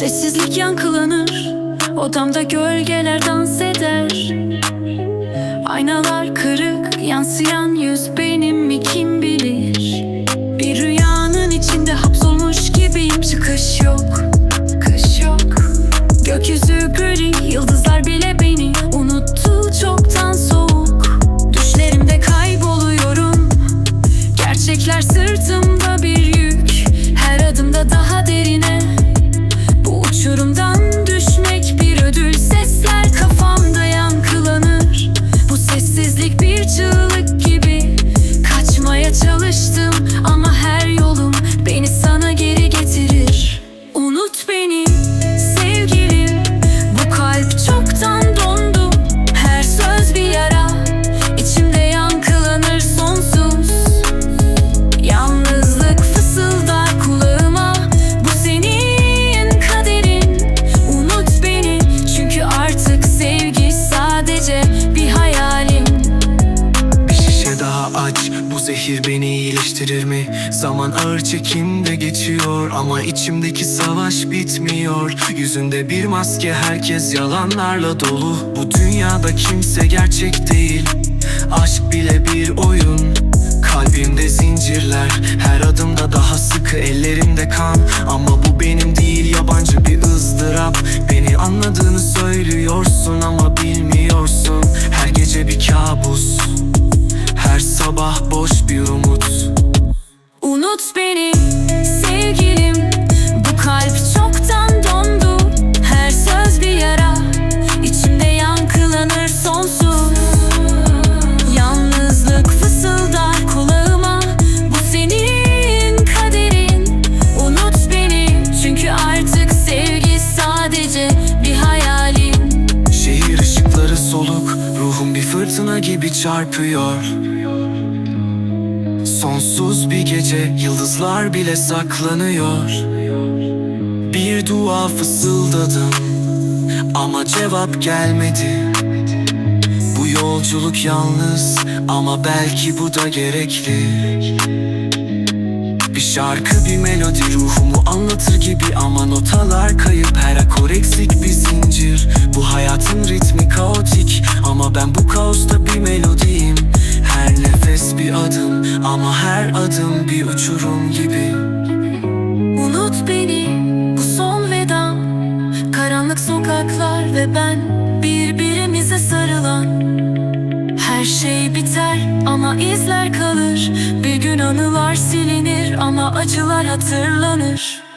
müzik yankılanır. Odamda gölgeler dans eder. Aynalar kırık yansıyan yüz benim mi kim bilir? Bir rüyanın içinde hapsolmuş gibiyim. Çıkış yok Kış yok. Gökyüzü gri yıldızlar bile beni unuttu. Çoktan soğuk. Düşlerimde kayboluyorum. Gerçekler sırtımda bir yük. Her adımda daha derine sessizlik bir çığlık gibi Kaçmaya çalıştım ama her yolum Beni sana Zehir beni iyileştirir mi? Zaman ağır çekimde geçiyor Ama içimdeki savaş bitmiyor. Yüzünde bir maske herkes yalanlarla dolu. Bu dünyada kimse gerçek değil. Aşk bile bir oyun. Kalbimde zincirler Her adımda daha sıkı ellerimde kan. Ama bu benim değil yabancı bir ızdırap. Beni anladığını söylüyorsun ama bilmiyorsun. Her gece bir kabus sabah boş bir umut. Unut beni sevgilim. Bu kalp çoktan dondu. Her söz bir yara. İçimde yankılanır sonsuz. Yalnızlık fısıldar kulağıma. Bu senin kaderin. Unut beni çünkü artık sevgi sadece bir hayalim. Şehir ışıkları soluk. Ruhum bir fırtına gibi çarpıyor Sonsuz bir gece Yıldızlar bile saklanıyor. Bir dua fısıldadım Ama cevap gelmedi. Bu yolculuk yalnız Ama belki bu da gerekli. Bir şarkı bir melodi ruhumu anlatır gibi Ama notalar kayıp. Her akor eksik bir zincir. Bu hayatın ritmi kaotik Ama ben bu kaosta bir melodiyim ve ben Birbirimize sarılan. Her şey biter ama izler kalır. Bir gün anılar silinir ama acılar hatırlanır